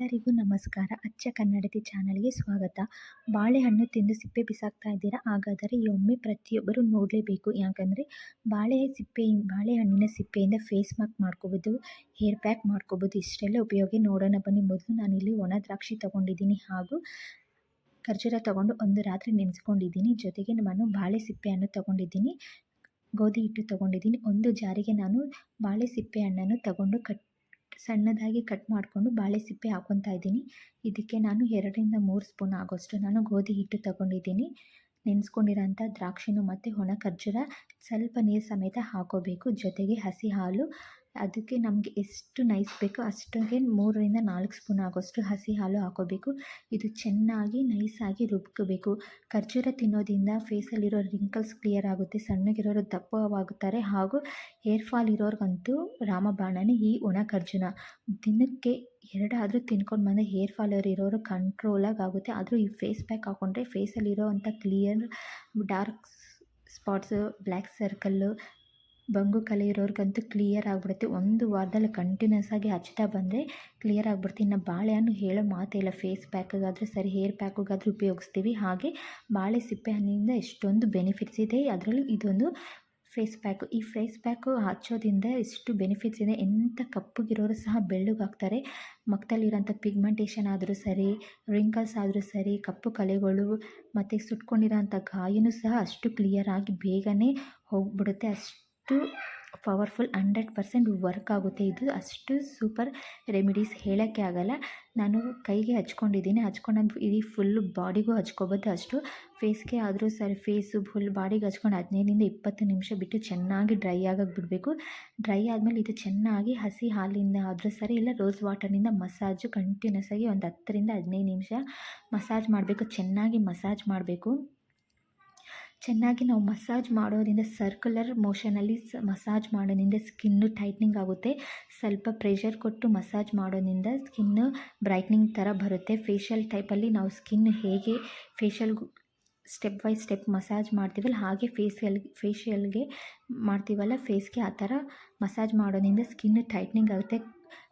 ಎಲ್ಲರಿಗೂ ನಮಸ್ಕಾರ. ಅಚ್ಚ ಕನ್ನಡತಿ ಚಾನಲ್ಗೆ ಸ್ವಾಗತ. ಬಾಳೆಹಣ್ಣು ತಿಂದು ಸಿಪ್ಪೆ ಬಿಸಾಕ್ತಾ ಇದ್ದೀರಾ? ಹಾಗಾದರೆ ಈ ಒಮ್ಮೆ ಪ್ರತಿಯೊಬ್ಬರು ನೋಡಲೇಬೇಕು. ಯಾಕಂದರೆ ಬಾಳೆ ಸಿಪ್ಪೆ, ಬಾಳೆಹಣ್ಣಿನ ಸಿಪ್ಪೆಯಿಂದ ಫೇಸ್ ಮಾರ್ಕ್ ಮಾಡ್ಕೋಬೋದು, ಹೇರ್ ಪ್ಯಾಕ್ ಮಾಡ್ಕೋಬೋದು, ಇಷ್ಟೆಲ್ಲ ಉಪಯೋಗ ನೋಡೋಣ ಬನ್ನಿ. ಮೊದಲು ಇಲ್ಲಿ ಒಣ ದ್ರಾಕ್ಷಿ ತೊಗೊಂಡಿದ್ದೀನಿ ಹಾಗೂ ಖರ್ಜೂರ ತೊಗೊಂಡು ಒಂದು ರಾತ್ರಿ ನೆನೆಸ್ಕೊಂಡಿದ್ದೀನಿ. ಜೊತೆಗೆ ನಾನು ಬಾಳೆ ಸಿಪ್ಪೆಯನ್ನು ತೊಗೊಂಡಿದ್ದೀನಿ. ಗೋಧಿ ಹಿಟ್ಟು ತೊಗೊಂಡಿದ್ದೀನಿ. ಒಂದು ಜಾರಿಗೆ ನಾನು ಬಾಳೆ ಸಿಪ್ಪೆ ಹಣ್ಣನ್ನು ತಗೊಂಡು ಕಟ್ ಸಣ್ಣದಾಗಿ ಕಟ್ ಮಾಡಿಕೊಂಡು ಬಾಳೆ ಸಿಪ್ಪೆ ಹಾಕ್ಕೊತಾ ಇದ್ದೀನಿ. ಇದಕ್ಕೆ ನಾನು ಎರಡರಿಂದ ಮೂರು ಸ್ಪೂನ್ ಆಗೋಷ್ಟು ನಾನು ಗೋಧಿ ಹಿಟ್ಟು ತಗೊಂಡಿದ್ದೀನಿ. ನೆನೆಸ್ಕೊಂಡಿರೋಂಥ ದ್ರಾಕ್ಷಿನೂ ಮತ್ತು ಒಣ ಖರ್ಜೂರ ಸ್ವಲ್ಪ ನೀರು ಸಮೇತ ಹಾಕೋಬೇಕು. ಜೊತೆಗೆ ಹಸಿ ಹಾಲು ಅದಕ್ಕೆ ನಮಗೆ ಎಷ್ಟು ನೈಸ್ ಬೇಕೋ ಅಷ್ಟಿಗೆ ಮೂರರಿಂದ ನಾಲ್ಕು ಸ್ಪೂನ್ ಆಗೋಷ್ಟು ಹಸಿ ಹಾಲು ಹಾಕೋಬೇಕು. ಇದು ಚೆನ್ನಾಗಿ ನೈಸಾಗಿ ರುಬ್ಕೋಬೇಕು. ಖರ್ಜೂರ ತಿನ್ನೋದ್ರಿಂದ ಫೇಸಲ್ಲಿರೋ ರಿಂಕಲ್ಸ್ ಕ್ಲಿಯರ್ ಆಗುತ್ತೆ. ಸಣ್ಣಗಿರೋರು ದಪ್ಪವಾಗುತ್ತಾರೆ ಹಾಗೂ ಹೇರ್ ಫಾಲ್ ಇರೋರಿಗಂತೂ ರಾಮಬಾಣನೇ ಈ ಒಣ ಖರ್ಜೂರ. ದಿನಕ್ಕೆ ಎರಡಾದರೂ ತಿನ್ಕೊಂಡು ಬಂದರೆ ಹೇರ್ ಫಾಲ್ ಇರೋರು ಕಂಟ್ರೋಲಾಗಿ ಆಗುತ್ತೆ. ಆದರೂ ಈ ಫೇಸ್ ಪ್ಯಾಕ್ ಹಾಕ್ಕೊಂಡ್ರೆ ಫೇಸಲ್ಲಿರೋ ಅಂಥ clear dark spots black circle ಬಂಗು ಕಲೆ ಇರೋರಿಗಂತೂ ಕ್ಲಿಯರ್ ಆಗಿಬಿಡುತ್ತೆ. ಒಂದು ವಾರದಲ್ಲಿ ಕಂಟಿನ್ಯೂಸ್ ಆಗಿ ಹಚ್ತಾ ಬಂದರೆ ಕ್ಲಿಯರ್ ಆಗಿಬಿಡುತ್ತೆ. ಇನ್ನು ಬಾಳೆಹಣ್ಣು ಹೇಳೋ ಮಾತೇ ಇಲ್ಲ ಫೇಸ್ ಪ್ಯಾಕಿಗಾದರೂ ಸರಿ ಹೇರ್ ಪ್ಯಾಕಿಗಾದರೂ ಉಪಯೋಗಿಸ್ತೀವಿ. ಹಾಗೆ ಬಾಳೆ ಸಿಪ್ಪೆ ಹಣ್ಣಿನಿಂದ ಎಷ್ಟೊಂದು ಬೆನಿಫಿಟ್ಸ್ ಇದೆ. ಅದರಲ್ಲೂ ಇದೊಂದು ಫೇಸ್ ಪ್ಯಾಕು ಈ ಫೇಸ್ ಪ್ಯಾಕು ಹಚ್ಚೋದ್ರಿಂದ ಎಷ್ಟು ಬೆನಿಫಿಟ್ಸ್ ಇದೆ. ಎಂಥ ಕಪ್ಪಗಿರೋರು ಸಹ ಬೆಳ್ಳಗಾಗ್ತಾರೆ. ಮಕ್ಕದಲ್ಲಿರೋಂಥ ಪಿಗ್ಮೆಂಟೇಷನ್ ಆದರೂ ಸರಿ ರಿಂಕಲ್ಸ್ ಆದರೂ ಸರಿ, ಕಪ್ಪು ಕಲೆಗಳು ಮತ್ತು ಸುಟ್ಕೊಂಡಿರೋಂಥ ಗಾಯನೂ ಸಹ ಅಷ್ಟು ಕ್ಲಿಯರಾಗಿ ಬೇಗನೆ ಹೋಗಿಬಿಡುತ್ತೆ. ಅಷ್ಟು ಅಷ್ಟು ಪವರ್ಫುಲ್ ಹಂಡ್ರೆಡ್ ಪರ್ಸೆಂಟ್ ವರ್ಕ್ ಆಗುತ್ತೆ. ಇದು ಅಷ್ಟು ಸೂಪರ್ ರೆಮಿಡೀಸ್ ಹೇಳೋಕ್ಕೆ ಆಗಲ್ಲ. ನಾನು ಕೈಗೆ ಹಚ್ಕೊಂಡಿದ್ದೀನಿ. ಹಚ್ಕೊಂಡು ಇಡೀ ಫುಲ್ಲು ಬಾಡಿಗೂ ಹಚ್ಕೊಬೋದು ಅಷ್ಟು. ಫೇಸ್ಗೆ ಆದರೂ ಸರಿ ಫೇಸು ಫುಲ್ ಬಾಡಿಗೆ ಹಚ್ಕೊಂಡು ಹದಿನೈದರಿಂದ ಇಪ್ಪತ್ತು ನಿಮಿಷ ಬಿಟ್ಟು ಚೆನ್ನಾಗಿ ಡ್ರೈ ಆಗೋಕ್ಕೆ ಬಿಡಬೇಕು. ಡ್ರೈ ಆದಮೇಲೆ ಇದು ಚೆನ್ನಾಗಿ ಹಸಿ ಹಾಲಿಂದ ಆದರೂ ಸರಿ, ಇಲ್ಲ ರೋಸ್ ವಾಟರ್ನಿಂದ ಮಸಾಜು ಕಂಟಿನ್ಯೂಸ್ ಆಗಿ ಒಂದು ಹತ್ತರಿಂದ ಹದಿನೈದು ನಿಮಿಷ ಮಸಾಜ್ ಮಾಡಬೇಕು. ಚೆನ್ನಾಗಿ ಮಸಾಜ್ ಮಾಡಬೇಕು. ಚೆನ್ನಾಗಿ ನಾವು ಮಸಾಜ್ ಮಾಡೋದ್ರಿಂದ ಸರ್ಕ್ಯುಲರ್ ಮೋಷನಲ್ಲಿ ಸ, ಮಸಾಜ್ ಮಾಡೋದ್ರಿಂದ ಸ್ಕಿನ್ನು ಟೈಟ್ನಿಂಗ್ ಆಗುತ್ತೆ. ಸ್ವಲ್ಪ ಪ್ರೆಷರ್ ಕೊಟ್ಟು ಮಸಾಜ್ ಮಾಡೋದ್ರಿಂದ ಸ್ಕಿನ್ನು ಬ್ರೈಟ್ನಿಂಗ್ ಥರ ಬರುತ್ತೆ. ಫೇಶಿಯಲ್ ಟೈಪಲ್ಲಿ ನಾವು ಸ್ಕಿನ್ ಹೇಗೆ facial step by step massage ಮಾಡ್ತೀವಲ್ಲ, ಹಾಗೆ ಫೇಸಿಯಲ್ ಫೇಶಿಯಲ್ಗೆ ಮಾಡ್ತೀವಲ್ಲ ಫೇಸ್ಗೆ ಆ ಥರ ಮಸಾಜ್ ಮಾಡೋದ್ರಿಂದ ಸ್ಕಿನ್ ಟೈಟ್ನಿಂಗ್ ಆಗುತ್ತೆ.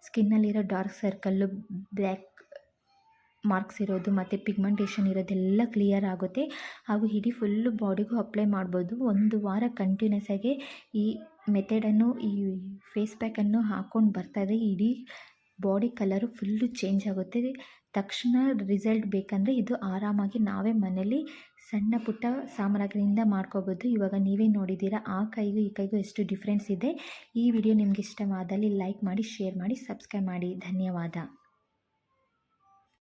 ಸ್ಕಿನ್ನಲ್ಲಿರೋ ಡಾರ್ಕ್ ಸರ್ಕಲ್ಲು ಬ್ಲ್ಯಾಕ್ ಮಾರ್ಕ್ಸ್ ಇರೋದು ಮತ್ತು ಪಿಗ್ಮೆಂಟೇಷನ್ ಇರೋದೆಲ್ಲ ಕ್ಲಿಯರ್ ಆಗುತ್ತೆ. ಹಾಗೂ ಇಡೀ ಫುಲ್ಲು ಬಾಡಿಗೂ ಅಪ್ಲೈ ಮಾಡ್ಬೋದು. ಒಂದು ವಾರ ಕಂಟಿನ್ಯೂಸ್ ಆಗಿ ಈ ಮೆಥಡನ್ನು ಈ ಫೇಸ್ ಪ್ಯಾಕನ್ನು ಹಾಕ್ಕೊಂಡು ಬರ್ತಾಯಿದ್ರೆ ಇಡೀ ಬಾಡಿ ಕಲರು ಫುಲ್ಲು ಚೇಂಜ್ ಆಗುತ್ತೆ. ತಕ್ಷಣ ರಿಸಲ್ಟ್ ಬೇಕಂದರೆ ಇದು ಆರಾಮಾಗಿ ನಾವೇ ಮನೇಲಿ ಸಣ್ಣ ಪುಟ್ಟ ಸಾಮಗ್ರಿಯಿಂದ ಮಾಡ್ಕೋಬೋದು. ಇವಾಗ ನೀವೇ ನೋಡಿದ್ದೀರಾ, ಆ ಕೈಗೂ ಈ ಕೈಗೂ ಎಷ್ಟು ಡಿಫ್ರೆನ್ಸ್ ಇದೆ. ಈ ವಿಡಿಯೋ ನಿಮ್ಗೆ ಇಷ್ಟವಾದಲ್ಲಿ ಲೈಕ್ ಮಾಡಿ ಶೇರ್ ಮಾಡಿ ಸಬ್ಸ್ಕ್ರೈಬ್ ಮಾಡಿ. ಧನ್ಯವಾದ.